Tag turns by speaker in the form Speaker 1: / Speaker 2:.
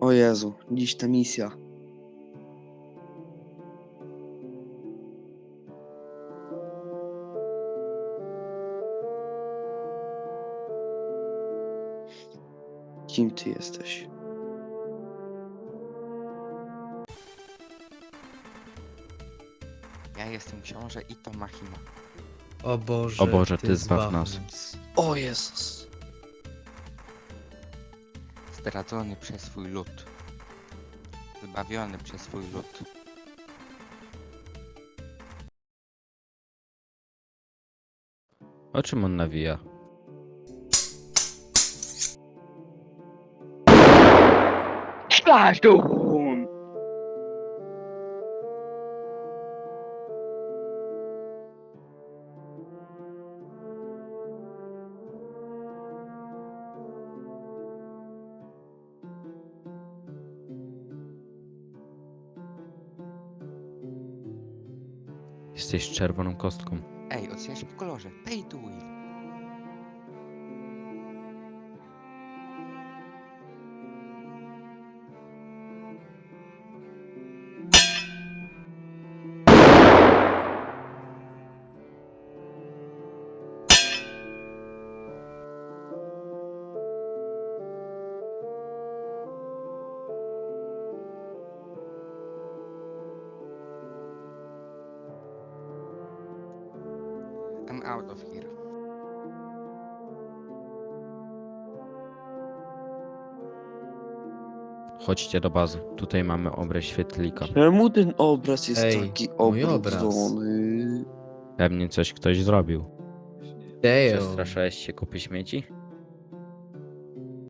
Speaker 1: O Jezu, dziś ta misja. Kim ty jesteś?
Speaker 2: Ja jestem książę i to Mahima.
Speaker 3: O Boże,
Speaker 4: O Boże, Ty zbaw nas.
Speaker 1: O Jezus!
Speaker 2: Zdradzony przez swój lud. Zbawiony przez swój lud.
Speaker 4: O czym on nawija?
Speaker 1: Splashdown!
Speaker 4: Jesteś czerwoną kostką.
Speaker 2: Ej, oceniasz po kolorze. Pay to win. Out of here.
Speaker 4: Chodźcie do bazy. Tutaj mamy obraz świetlika.
Speaker 1: Czemu ten obraz jest
Speaker 3: Ej,
Speaker 1: taki
Speaker 3: mój obraz.
Speaker 4: Pewnie coś ktoś zrobił.
Speaker 3: Dejo.
Speaker 4: Przestraszyłeś się kupy śmieci?